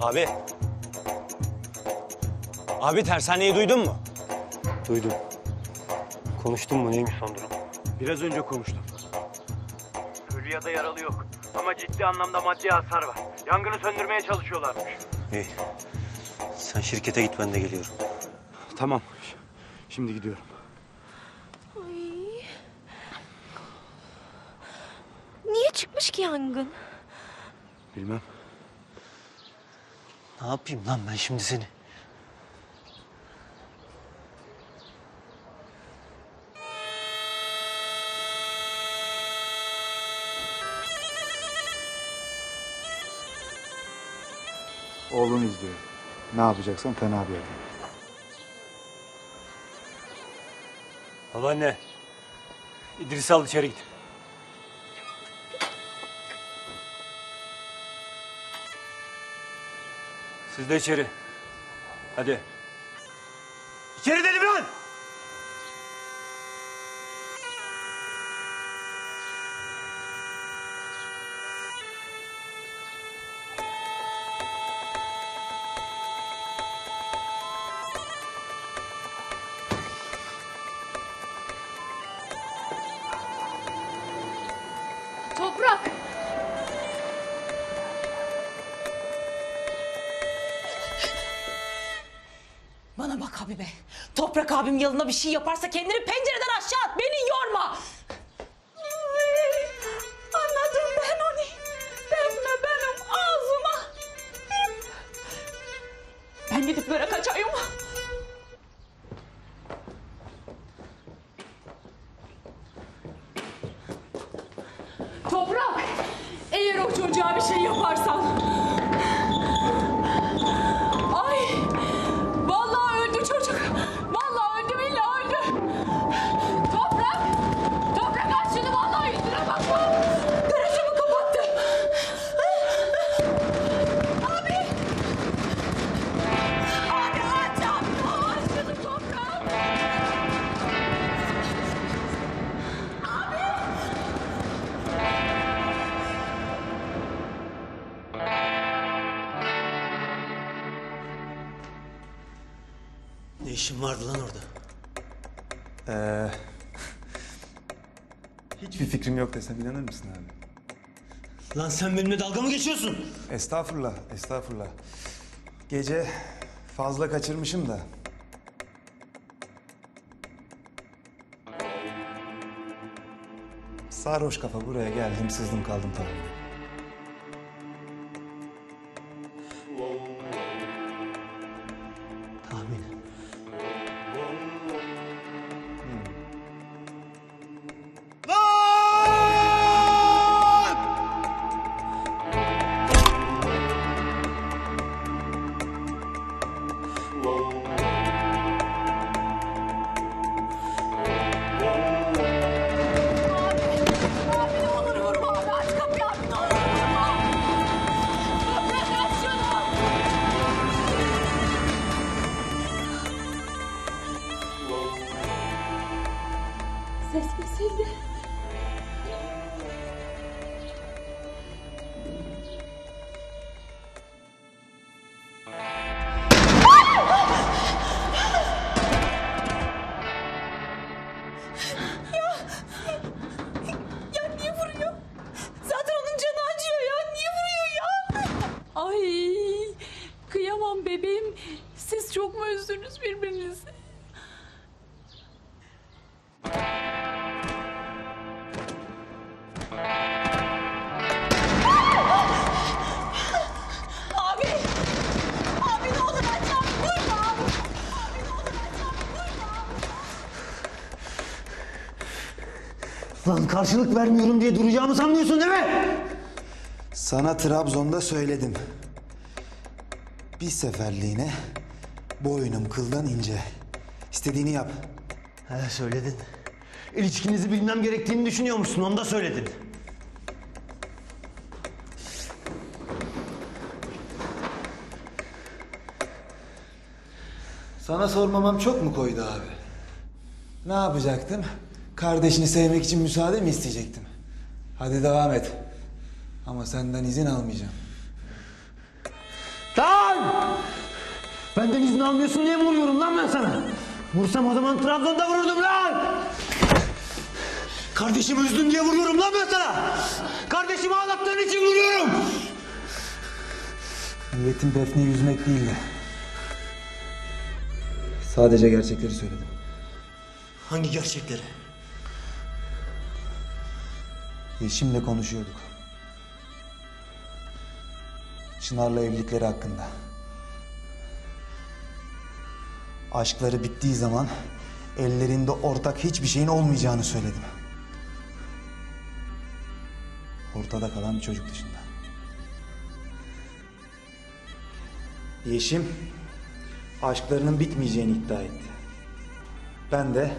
Abi. Abi tersaneyi duydun mu? Duydum. Konuştun mu neymiş son durum? Biraz önce konuştum. Ölü ya da yaralı yok. Ama ciddi anlamda maddi hasar var. Yangını söndürmeye çalışıyorlarmış. İyi. Sen şirkete git ben de geliyorum. Tamam. Şimdi gidiyorum. Niye çıkmış ki yangın? Bilmem. Ne yapayım lan ben şimdi seni? Oğlunu izliyor. Ne yapacaksan fena bir yerde. Babaanne. İdris al içeri git. Siz de içeri. Hadi. İçeri dedim lan! Toprak abim yalına bir şey yaparsa kendini pencereden aşağı at. Beni yorma. Anladım ben onu. Deme benim ağzıma. Ben gidip böyle kaçayım. Toprak! Eğer o çocuğa bir şey yaparsan... vardı lan orada? Ee, hiçbir fikrim yok desem inanır mısın abi? Lan sen benimle dalga mı geçiyorsun? Estağfurullah, estağfurullah. Gece fazla kaçırmışım da. Sarhoş kafa buraya geldim, sızdım kaldım tabii. Ses kesildi. Ay kıyamam bebeğim. Siz çok mu üzdünüz birbirinizi? Abi! Abi ne olur aç abi. Lan karşılık vermiyorum diye duracağımı sanmıyorsun değil mi? Sana Trabzon'da söyledim. Bir seferliğine boynum kıldan ince. İstediğini yap. He söyledin. İlişkinizi bilmem gerektiğini düşünüyormuşsun onu da söyledin. Sana sormamam çok mu koydu abi? Ne yapacaktım? Kardeşini sevmek için müsaade mi isteyecektim? Hadi devam et. Ama senden izin almayacağım. Lan! Benden izin almıyorsun diye mi vuruyorum lan ben sana? Vursam o zaman Trabzon'da vururdum lan! Kardeşimi üzdün diye vuruyorum lan ben sana! Kardeşimi ağlattığın için vuruyorum! Niyetim Defne'yi yüzmek değildi. Sadece gerçekleri söyledim. Hangi gerçekleri? Yeşim'le konuşuyorduk. Çınar'la evlilikleri hakkında. Aşkları bittiği zaman ellerinde ortak hiçbir şeyin olmayacağını söyledim. Ortada kalan bir çocuk dışında. Yeşim aşklarının bitmeyeceğini iddia etti. Ben de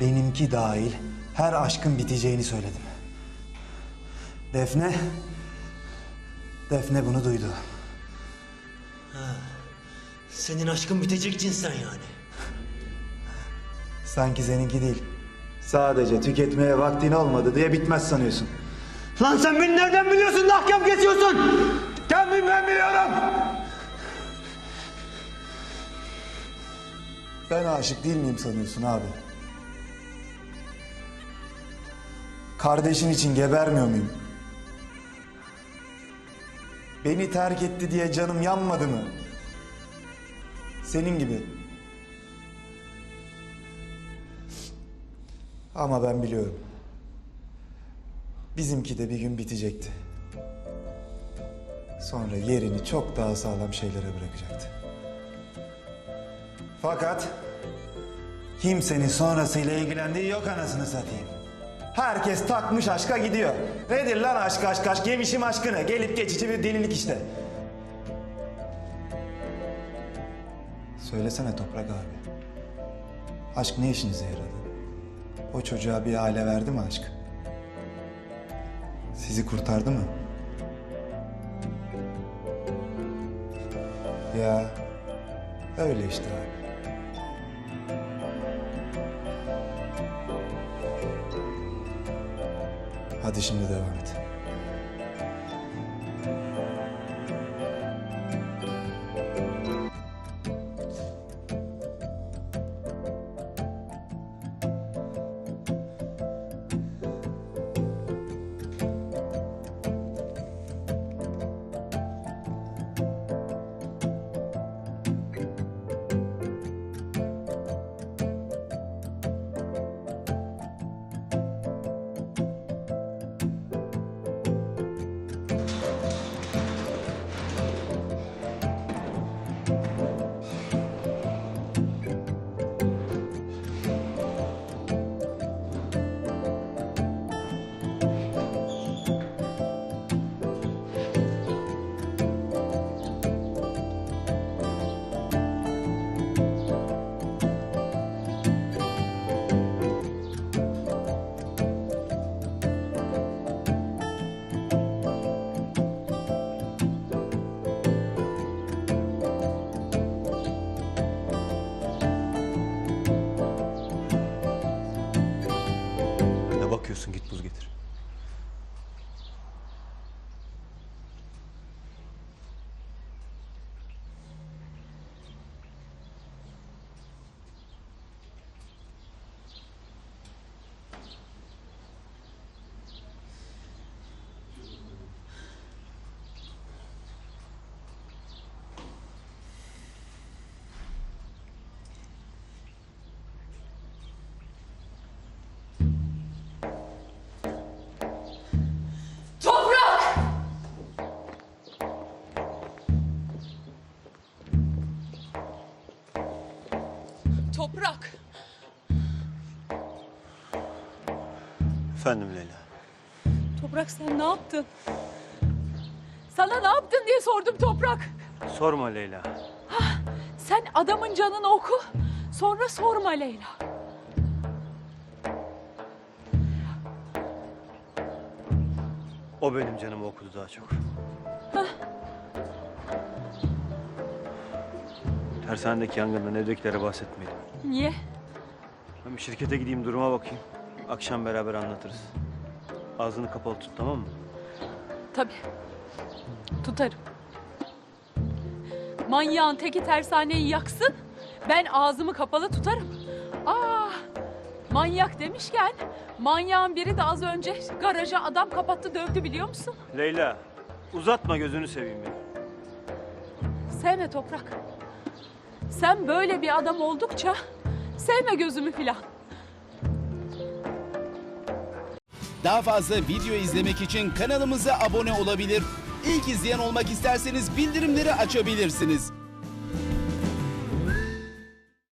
benimki dahil her aşkın biteceğini söyledim. Defne Defne bunu duydu. Senin aşkın bitecek cinsten yani. Sanki seninki değil. Sadece tüketmeye vaktin olmadı diye bitmez sanıyorsun. Lan sen beni nereden biliyorsun da ahkam kesiyorsun? Kendim ben biliyorum. Ben aşık değil miyim sanıyorsun abi? Kardeşin için gebermiyor muyum? Beni terk etti diye canım yanmadı mı? Senin gibi. Ama ben biliyorum. Bizimki de bir gün bitecekti. Sonra yerini çok daha sağlam şeylere bırakacaktı. Fakat kimsenin sonrasıyla ilgilendiği yok anasını satayım. Herkes takmış aşka gidiyor. Nedir lan aşk aşk aşk yemişim aşkını. Gelip geçici bir delilik işte. Söylesene Toprak abi. Aşk ne işinize yaradı? O çocuğa bir aile verdi mi aşk? Sizi kurtardı mı? Ya öyle işte abi. Hadi şimdi devam et. Ne bakıyorsun git buz Toprak! Efendim Leyla. Toprak sen ne yaptın? Sana ne yaptın diye sordum Toprak. Sorma Leyla. Sen adamın canını oku, sonra sorma Leyla. O benim canımı okudu daha çok. Tersanedeki yangından evdekilere bahsetmeyelim. Niye? Ben bir şirkete gideyim duruma bakayım. Akşam beraber anlatırız. Ağzını kapalı tut tamam mı? Tabii. Tutarım. Manyağın teki tersaneyi yaksın. Ben ağzımı kapalı tutarım. Aa, manyak demişken manyağın biri de az önce garaja adam kapattı dövdü biliyor musun? Leyla uzatma gözünü seveyim ya. Sevme toprak. Sen böyle bir adam oldukça sevme gözümü filan. Daha fazla video izlemek için kanalımıza abone olabilir. İlk izleyen olmak isterseniz bildirimleri açabilirsiniz.